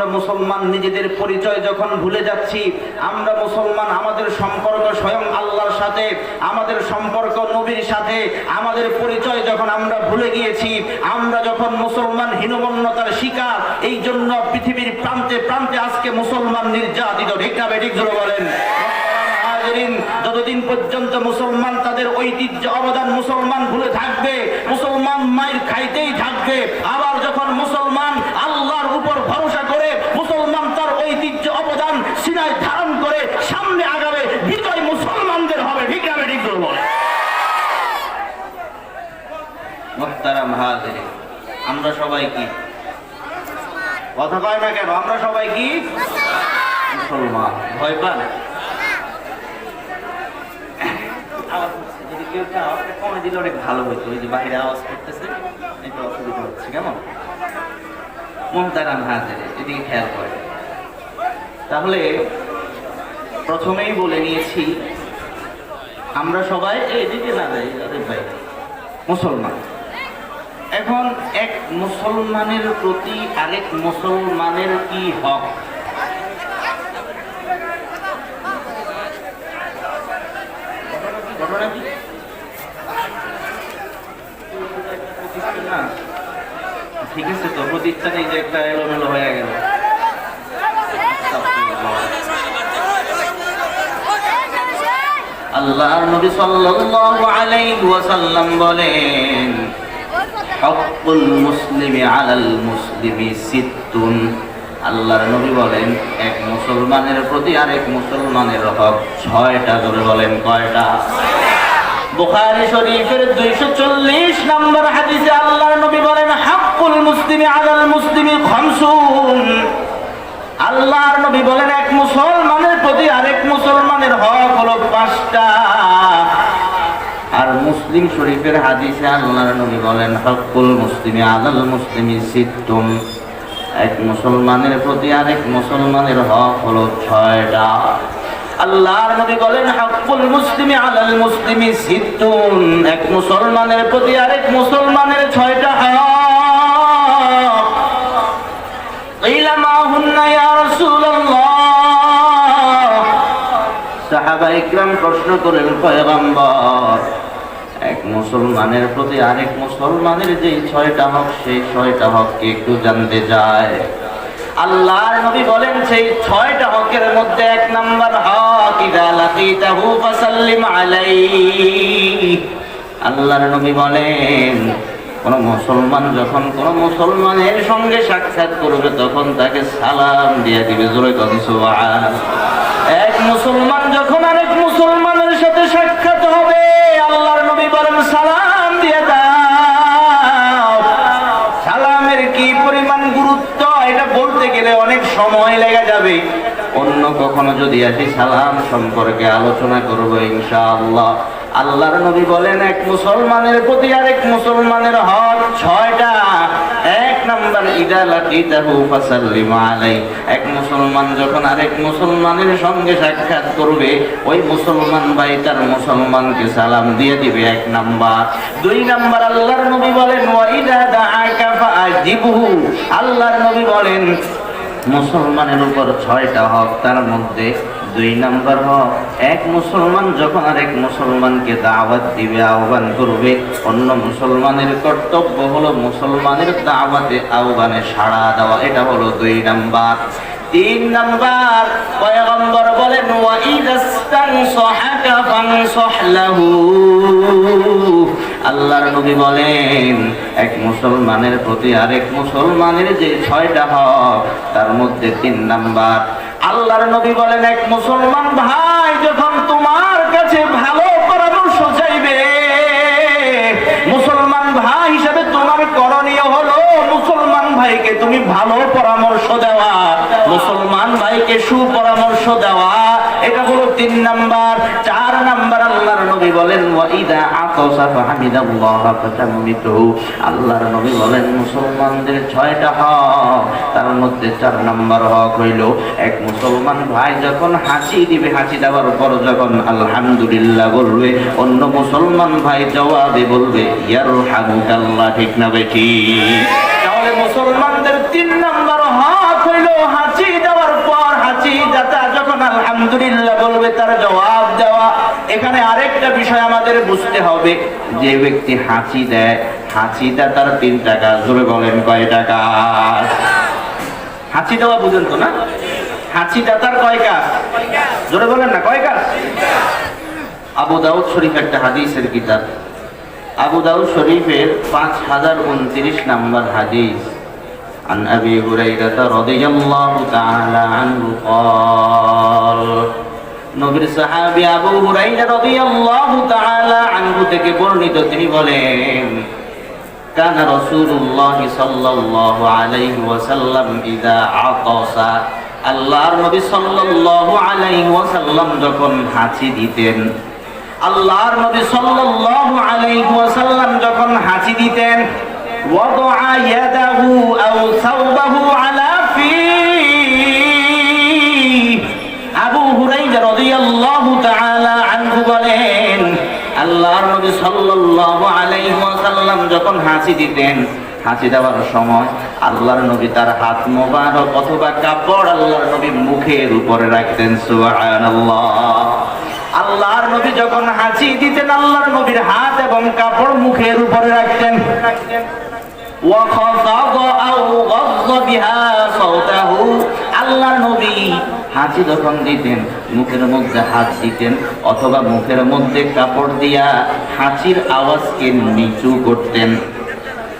আমরা মুসলমান নিজেদের পরিচয় যখন ভুলে যাচ্ছি, আমরা মুসলমান আমাদের সম্পর্ক স্বয়ং আল্লাহর সাথে, আমাদের সম্পর্ক নবীর সাথে, আমাদের পরিচয় যখন আমরা ভুলে গিয়েছি, আমরা যখন মুসলমান হীনমন্যতার শিকার, এই জন্য পৃথিবীর প্রান্তে প্রান্তে আজকে মুসলমান নির্যাতিত। ঠিক না বেঠিক জোরে বলেন? যতদিন পর্যন্ত মুসলমান তাদের ঐতিহ্য অবদান মুসলমান ভুলে থাকবে, মুসলমান মায়ের খাইতেই থাকবে, আবার যখন মুসলমান আল্লাহর উপর ভরসা করে মুসলমান তার ঐতিহ্য অবদান সিনায় ধারণ করে সামনে আগাবে বিজয় মুসলমানদের হবে ঠিক না ঠিক করব মোহতারাম হাজরিন, আমরা সবাই কি? কথা কয় না কেন? আমরা সবাই কি? মুসলমান। ভয় পান? হাজারে এদিকে খেয়াল করে তাহলে প্রথমেই বলে নিয়েছি আমরা সবাই এদিকে না যাই মুসলমান। এখন এক মুসলমানের প্রতি আরেক মুসলমানের কি হক? ঠিক আছে তো, প্রতিষ্ঠানে যে একটা এলোমেলো হয়ে গেল। আল্লাহর নবী সাল্লাল্লাহু আলাইহি ওয়াসাল্লাম বলেন হকুল মুসলিমি আলাল মুসলিমি সিত্তুন। আল্লাহর নবী বলেন, এক মুসলমানের প্রতি আরেক মুসলমানের হক ছয়টা ধরে বলেন, কয়টা? বুখারী শরীফের 240 নম্বর হাদিসে আল্লাহর নবী বলেন, হাক্কুল মুসলিমি আলাল মুসলিমি খামসুন। আল্লাহর নবী বলেন, এক মুসলমানের প্রতি আরেক মুসলমানের হক হলো পাঁচটা। আর মুসলিম শরীফের হাদিসে আল্লাহর নবী বলেন হকুল মুসলিমে আদাল মুসলিমি সিদ্দুম এক মুসলমানের প্রতি আরেক মুসলমানের হক হলো ছয়টা। আল্লাহর নবী বলেন হকুল মুসলিমে আলাল মুসলিমি সিদ্দুম এক মুসলমানের প্রতি আরেক মুসলমানের ছয়টা হক। ইলা মা হুন্না ইয়া রাসূলুল্লাহ। সাহাবা ইকরাম প্রশ্ন করেন পয়গম্বর এক মুসলমানের প্রতি আরেক মুসলমানের যে ছয়টা হক, সেই ছয়টা হককে একটু জানতে চায়। আল্লাহর নবী বলেন, সেই ছয়টা হকের মধ্যে এক নাম্বার হক, ইদা লাকিতাহু ফাসাল্লিম আলাইহি। আল্লাহর নবী বলেন, কোন মুসলমান যখন কোন মুসলমানের সঙ্গে সাক্ষাৎ করবে, তখন তাকে সালাম দিয়ে দিবে। জোরে সুবহান এক মুসলমান যখন আরেক মুসলমানের সাথে কখনো যদি আসি সালাম সম্পর্কে আলোচনা করব ইনশাআল্লাহ। আল্লাহর নবী বলেন, এক মুসলমানের প্রতি আরেক মুসলমানের হক ছয়টা। এক নাম্বার, ইদা লাকিতাহু ফাসাল্লিম আলাই এক মুসলমান যখন আরেক মুসলমানের সঙ্গে সাক্ষাৎ করবে, ওই মুসলমান ভাই তার মুসলমানকে সালাম দিয়ে দিবে, এক নাম্বার। দুই নাম্বার, আল্লাহর নবী বলেন, ওয়া ইদা দাআকা ফাআজিবহু। আল্লাহর নবী বলেন মুসলমানের উপর ছয়টা হক, তার মধ্যে দুই নাম্বার হক। এক মুসলমান যখন আরেক মুসলমানকে দাওয়াত দিবে, আহ্বান করবে, অন্য মুসলমানের কর্তব্য হলো মুসলমানের দাওয়াতে আহ্বানে সাড়া দেওয়া। এটা হলো দুই নাম্বার। তিন নাম্বার, পয়গম্বর বলেন, ওয়া ইদাস্তানসাহাকা ফানসাহ লাহু। আল্লাহর নবী বলেন, এক মুসলমানের প্রতি আরেক মুসলমানের যে ছয়টা হক, তার মধ্যে তিন নাম্বার। আল্লাহর নবী বলেন, এক মুসলমান ভাই যখন তোমার কাছে ভালো পরামর্শ চাইবে, মুসলমান ভাই হিসাবে তোমার করণীয় হলো মুসলমান ভাইকে তুমি ভালো পরামর্শ দেওয়া, মুসলমান ভাইকে সুপরামর্শ দেওয়া। এটা হলো তিন নাম্বার। চার নাম্বার আল্লাহর নবী বলেন ওয়াইদা আতাসা ফাহামিদাল্লাহ ফাতাম্মিতুহু। আল্লাহর নবী বলেন, মুসলমানদের ছয়টা হক, তার মধ্যে চার নাম্বার হক হইল, এক মুসলমান ভাই যখন হাসি দিবে, হাসি দেওয়ার পর যখন আলহামদুলিল্লাহ বলবে, অন্য মুসলমান ভাই জবাবে বলবে, ইয়ারহামুকাল্লাহ, ঠিক না বেঠি তাহলে মুসলমানদের তিন নাম্বার হক হইল আলহামদুলিল্লাহ বলবে, তার জবাব দেওয়া। এখানে আরেকটা বিষয় আমাদের বুঝতে হবে। যে ব্যক্তি হাঁচি দেয় হাসিটা তার তিন টাকা, জোরে বলেন কয় টাকা? হাঁচি দেওয়া বুঝেন তো না? হাসিটা তার কয় কাজ জোরে বলেন না, কয় কাজ আবু দাউদ শরীফ একটা হাদিসের কিতাব। আবু দাউদ শরীফের পাঁচ হাজার উনত্রিশ নাম্বার হাদিস। عن أبي هريرة رضي الله تعالى عنه قال নবীর সাহাবী আবু হুরাইরা রাদিয়াল্লাহু তাআলা আনহু থেকে বর্ণিত তিনি বলেন كان رسول الله صلى الله عليه وسلم إذا عطس আল্লাহর নবী সাল্লাল্লাহু আলাইহি ওয়াসাল্লাম যখন হাঁচি দিতেন আল্লাহর নবী সাল্লাল্লাহু আলাইহি ওয়াসাল্লাম যখন হাঁচি দিতেন وضع يده أو ثوبه على فيه আবু হুরাইরা রাদিয়াল্লাহু তাআলা আনহু বলেন আল্লাহর নবী সাল্লাল্লাহু আলাইহি ওয়াসাল্লাম যখন হাসি দিতেন হাসি দেওয়ার সময় আল্লাহর নবী তার হাত মোবারক অথবা কাপড় আল্লাহর নবী মুখের উপরে রাখতেন সুবহানাল্লাহ আল্লাহর নবী যখন হাসি দিতেন আল্লাহর নবীর হাত এবং কাপড় মুখের উপরে রাখতেন وخفض আল্লাহ নবী হাঁচি যখন দিতেন, মুখের মধ্যে হাত দিতেন অথবা মুখের মধ্যে কাপড় দিয়া হাসির আওয়াজকে নিচু করতেন।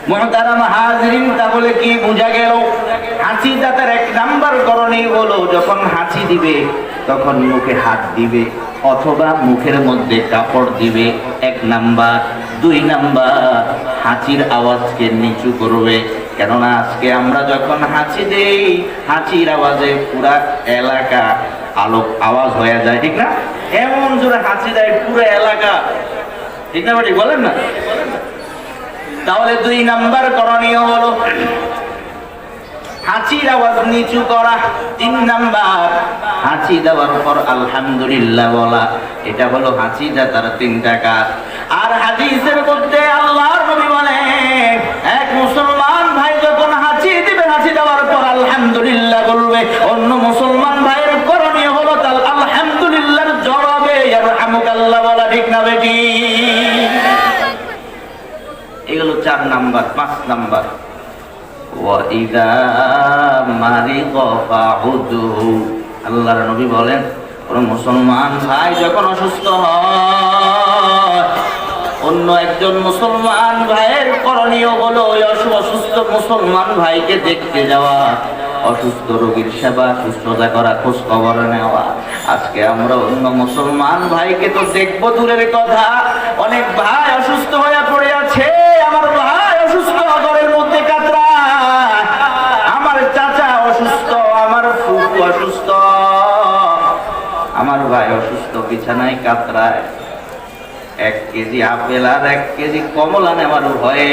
মহতারাম হাজরিন, তাহলে কি বোঝা গেল? হাঁচি দাতার এক নাম্বার করণীয় হলো, যখন হাঁচি দিবে, তখন মুখে হাত দিবে অথবা মুখের মধ্যে কাপড় দিবে, এক নাম্বার। দুই নাম্বার, হাঁচির আওয়াজকে নিচু করবে। কেননা আজকে আমরা যখন হাঁচি দেই, হাঁচির আওয়াজে পুরা এলাকা আলোক আওয়াজ হয়ে যায়, ঠিক না? এমন জোরে হাঁচি দেয় পুরো এলাকা। ঠিক না বাড়ি বলেন না? তাহলে দুই নাম্বার করণীয় হলো হাঁচির আওয়াজ নিচু করা। তিন নাম্বার, হাঁচি দেওয়ার পর আলহামদুলিল্লাহ বলা। এটা হলো হাঁচি যা তার তিন টাকা আর হাদিসের মধ্যে আল্লাহর নবী বলেন, এক মুসলমান ভাই যখন হাঁচি দিবে, হাঁচি দেওয়ার পর আলহামদুলিল্লাহ বলবে। অন্য মুসলমান ভাইয়ের করণীয় হলো তার আলহামদুলিল্লাহর জবাবে আল্লাহ বলা, ঠিক না বেটি? এগুলো চার নাম্বার, পাঁচ নাম্বার। আল্লাহর নবী বলেন, কোন মুসলমান ভাই যখন অসুস্থ হয়, অন্য একজন মুসলমান ভাইয়ের করণীয় ওই অসুস্থ মুসলমান ভাইকে দেখতে যাওয়া, অসুস্থ রোগীর সেবা সুস্থতা করা খোঁজ খবর নেওয়া। আজকে আমরা অন্য মুসলমান ভাইকে তো দেখব, দূরের কথা। অনেক ভাই অসুস্থ হয়ে পড়ে আছে, আমার ভাই অসুস্থ। আমার ভাই অসুস্থ, বিছানায় কাতরায়। এক কেজি আপেল আর এক কেজি কমলা নেওয়ার ভয়ে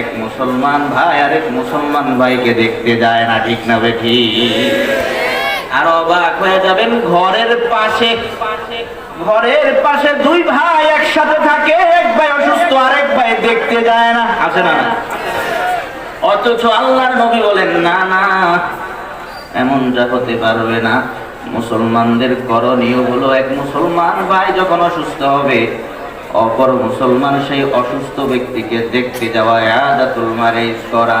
এক মুসলমান ভাই আর এক মুসলমান ভাইকে দেখতে যায় না, ঠিক না বেঠি? আর অবাক হয়ে যাবেন, ঘরের পাশে ঘরের পাশে দুই ভাই একসাথে থাকে। এক ভাই অসুস্থ আরেক ভাই দেখতে যায় না। আছে না? অথচ আল্লাহর নবী বলেন, না না এমনটা হতে পারবে না। মুসলমানদের করণীয় হলো এক মুসলমান ভাই যখন অসুস্থ হবে, অপর মুসলমান সেই অসুস্থ ব্যক্তিকে দেখতে যাওয়া আদাতুল মারিজ করা।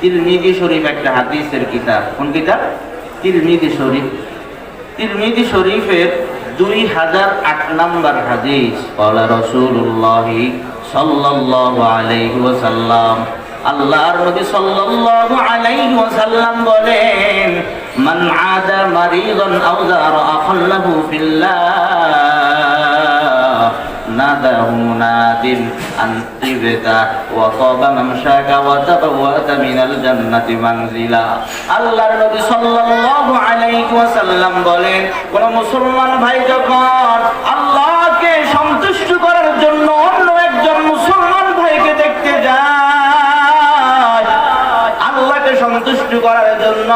তিরমিজি শরীফ একটা হাদিসের কিতাব। কোন কিতাব? তিরমিজি শরীফ। তিরমিজি শরীফের দুই হাজার আট নম্বর হাদিস। কলা রসুল্লাহি সাল্লাল্লাহু আলাইহি ওয়াসাল্লাম আল্লাহর নবী সাল্লাল্লাহু আলাইহি ওয়াসাল্লাম বলেন, মান আদা মারিদান আও যারা আখাল্লাহু ফিল্লাহ, নাদাহু নাদিন আন ইবতা ওয়া ওয়া মিনাল জান্নাতি মানজিলা। আল্লাহর নবী সাল্লাল্লাহু আলাইহি ওয়াসাল্লাম বলেন, কোন মুসলমান ভাই যখন আল্লাহকে সন্তুষ্ট করার জন্য সহ্য করার জন্য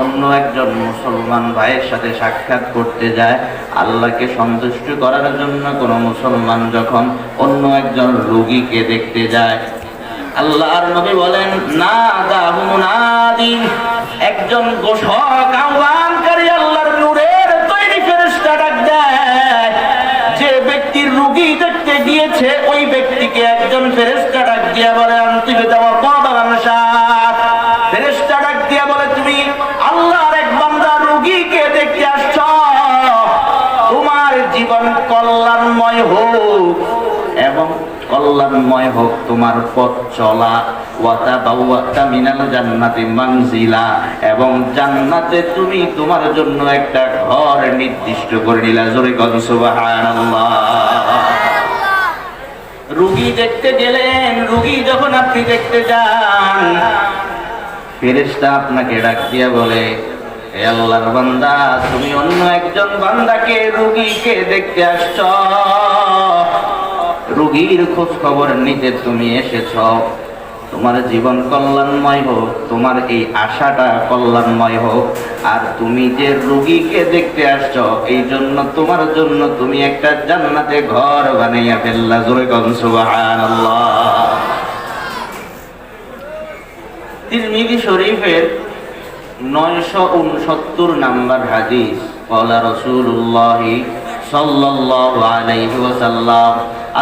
অন্য একজন মুসলমান ভাইয়ের সাথে সাক্ষাৎ করতে যায়। আল্লাহকে সন্তুষ্ট করার জন্য কোনো মুসলমান যখন অন্য একজন রোগীকে দেখতে যায়। আল্লাহর নবী বলেন না দাহু একজন গোসক আহ্বানকারী আল্লাহর নূরের তৈরি ফেরেশতা ডাক দেয়। যে ব্যক্তির রোগী দেখতে গিয়েছে, ওই ব্যক্তিকে একজন ফেরেশতা ডাক দিয়ে বলে জীবন কল্যাণময় হোক, এবং কল্যাণময় হোক তোমার পথ চলা। ওয়াতা বাউয়াতা মিনাল জান্নাতি মানজিলা, এবং জান্নাতে তুমি তোমার জন্য একটা ঘর নির্দিষ্ট করে নিলা। জোরে কন, সুবহানাল্লাহ। রুগী দেখতে গেলেন, রুগী যখন আপনি দেখতে যান, ফেরেশতা আপনাকে ডাক দিয়া বলে আল্লাহর বান্দা, তুমি অন্য একজন বান্দাকে রুগীকে দেখতে আসছ। রুগীর খোঁজ খবর নিতে তুমি এসেছ। তোমার জীবন কল্যাণময় হোক, তোমার এই আশাটা কল্যাণময় হোক। আর তুমি যে রুগীকে দেখতে আসছ, এই জন্য, তোমার জন্য তুমি একটা জান্নাতে ঘর বানাইয়া ফেললা। জোরে তিরমিজি শরীফের নয়শো উনসত্তর নাম্বার হাদিস। কলা রসুল্লাহ সাল্লাল্লাহু আলাইহি ওয়াসাল্লাম।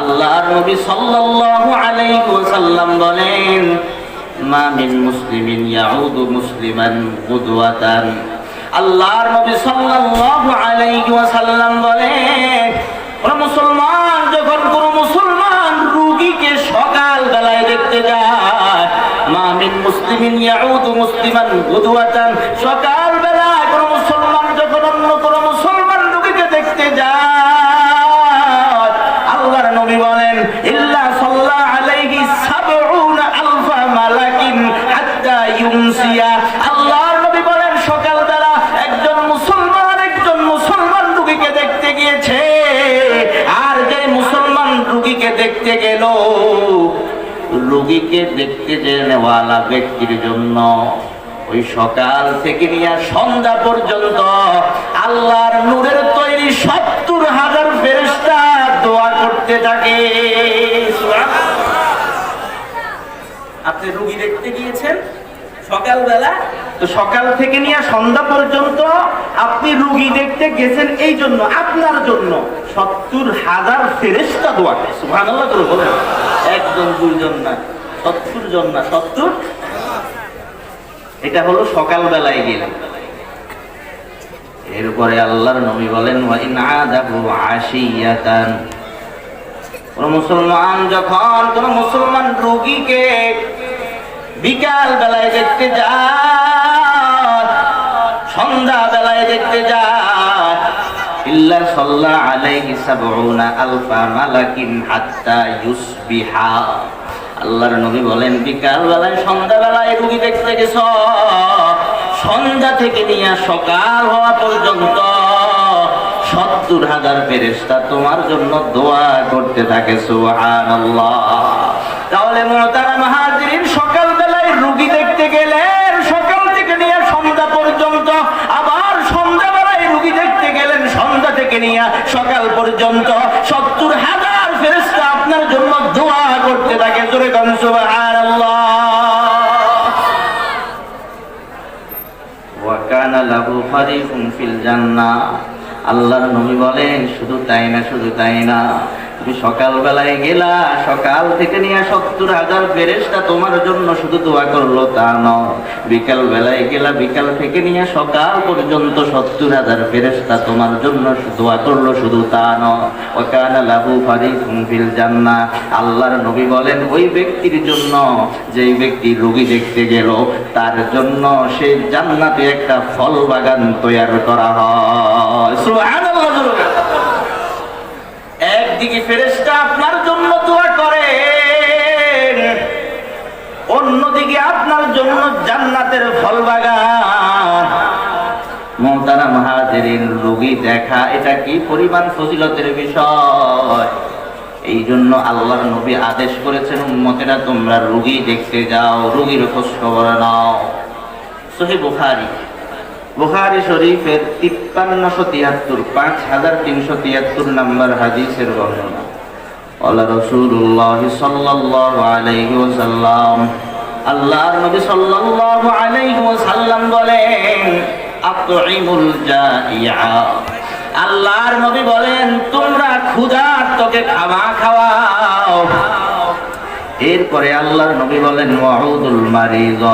আল্লাহর নবী সাল্লাল্লাহু আলাইহি ওয়াসাল্লাম বলেন, মা মিন মুসলিমিন ইয়াউদু মুসলিমান গুদওয়াতান আল্লাহর নবী সাল্লাল্লাহু আলাইহি ওয়াসাল্লাম বলেন কোন মুসলমান, যখন কোন মুসলমান রুগীকে সকাল বেলায় দেখতে যায় মা মিন মুসলিমিন ইয়াউদু মুসলিমান গুদওয়াতান সকাল বেলায় কোন মুসলমান যখন অন্য কোন মুসলমান রুগীকে দেখতে যায়, আল্লাহর নবী বলেন, ইল্লা সাল্লা আলাইহি সাবউনা আলফা মালাকিন হাত্তা ইউমসিয়া। আল্লাহর নবী বলেন সকাল বেলা একজন মুসলমান একজন মুসলমান রুগীকে দেখতে গিয়েছে। আর যে মুসলমান রুগীকে দেখতে গেল রোগীকে দেখতে যে নেওয়ালা ব্যক্তির জন্য। ওই সকাল থেকে নিয়ে সন্ধ্যা পর্যন্ত আল্লাহর নূরের তৈরি সত্তর হাজার ফেরেস্তা দোয়া করতে থাকে। আপনি রুগী দেখতে গিয়েছেন সকালবেলা? তো সকাল থেকে নিয়ে সন্ধ্যা পর্যন্ত আপনি রুগী দেখতে গেছেন এই জন্য, আপনার জন্য সত্তর হাজার ফেরেস্তা দোয়া এটা হলো সকালবেলায় গেলে। এরপরে আল্লাহর নবী বলেন কোন মুসলমান যখন কোন মুসলমান রোগীকে বিকাল বেলায় দেখতে যায় সন্ধ্যা বেলায় দেখতে যায় ইল্লা সাল্লা আলাইহি সাবউনা আলফা মালাকিন হাত্তা ইউসবিহা। আল্লাহর নবী বলেন বিকাল বেলায় সন্ধ্যা রুগী দেখতে গেছ। সন্ধ্যা থেকে নিয়ে সকাল হওয়া পর্যন্ত সত্তর হাজার ফেরেস্তা তোমার জন্য দোয়া করতে থাকে, সুবহানাল্লাহ। তাহলে মোহতারা মাহাজিরিন সকাল বেলায় রুগী দেখতে গেলেন সকাল থেকে নিয়ে সন্ধ্যা পর্যন্ত আবার সন্ধ্যা বেলায় রুগী দেখতে গেলেন সন্ধ্যা থেকে নিয়ে সকাল পর্যন্ত সত্তর হাজার ফেরেস্তা আপনার জন্য দোয়া করতে থাকে। জোরে কন, সুবহানাল্লাহ। ওয়াকানা লাহু ফারিকুন ফিল জান্নাহ। আল্লাহর নবী বলেন, শুধু তাই না, শুধু তাই না। তুমি সকালবেলায় গেলা, সকাল থেকে নিয়ে সত্তর হাজার ফেরেস্তা তোমার জন্য শুধু দোয়া করল তা নয়। বিকাল বেলায় গেলা, বিকাল থেকে নিয়ে সকাল পর্যন্ত সত্তর হাজার ফেরেস্তা তোমার জন্য দোয়া করল শুধু তা নয়। ওকানা লাহু ফারিকুন ফিল জান্নাহ। আল্লাহর নবী বলেন, ওই ব্যক্তির জন্য, যেই ব্যক্তি রোগী দেখতে গেল, তার জন্য সেই জান্নাতে একটা ফল বাগান তৈরি করা হয়। একদিকে ফেরেশতা আপনার জন্য দোয়া করে অন্যদিকে আপনার জন্য জান্নাতের ফল বাগান মোহতারা মাহাজেরিন, রোগী দেখা, এটা কি পরিমাণ ফজিলতের বিষয়? এই জন্য আল্লাহর নবী আদেশ করেছেন, উম্মতেরা তোমরা রুগী দেখতে যাও, রুগীর খোঁজ খবর নাও। সহি বুখারি। বুখারি শরীফের তিপ্পান্নশো তিয়াত্তর পাঁচ হাজার তিনশো তিয়াত্তর নম্বর হাদিসের বর্ণনা। আল্লাহ রসুল্লাহ সাল্লাহ আলাইহি ওয়াসাল্লাম, আল্লাহর নবী সাল্লাল্লাহু আলাইহি ওয়াসাল্লাম বলেন আতইমুল জাইয়া। আল্লাহর নবী বলেন, তোমরা ক্ষুধার্তকে খাওয়া খাওয়াও। এরপরে আল্লাহর নবী বলেন ওয়াহুদুল মারিদ।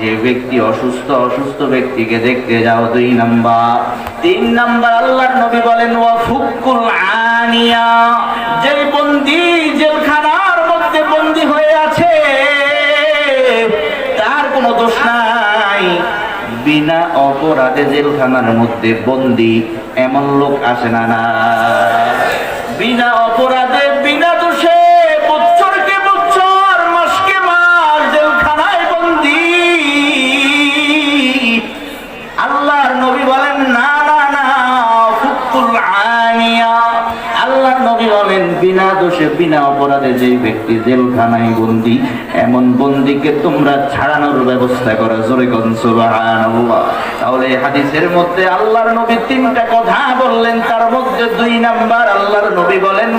যে ব্যক্তি অসুস্থ অসুস্থ ব্যক্তিকে দেখতে যাও দুই নাম্বার। তিন নাম্বার, আল্লাহর নবী বলেন ওয়াফুকুল আনিয়া যে বন্দি জেলখানার মধ্যে বন্দি হয়ে আছে, তার কোনো দোষ নাই। বিনা অপরাধে জেলখানার মধ্যে বন্দি, এমন লোক আসে না না। বিনা অপরাধে বিনা দোষে, বিনা অপরাধে যে ব্যক্তি জেলখানায় বন্দি, এমন বন্দিকে তোমরা ছাড়ানোর ব্যবস্থা করো। জোরে তাহলে হাদিসের মধ্যে আল্লাহর নবী তিনটা কথা বললেন, তার মধ্যে দুই নাম্বার, আল্লাহর নবী বলেন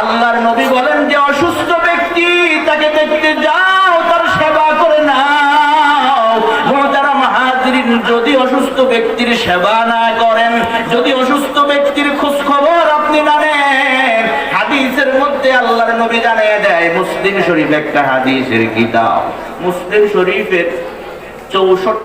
আল্লাহর নবী বলেন যে, অসুস্থ ব্যক্তি, তাকে দেখতে যাও যদি অসুস্থ ব্যক্তির সেবা না করেন, যদি অসুস্থ ব্যক্তির খোঁজ খবর আপনি না নেন, হাদিসের মধ্যে আল্লাহর নবী জানিয়ে দেয়, মুসলিম শরীফ একটা হাদিসের কিতাব। মুসলিম শরীফের চৌষট্টি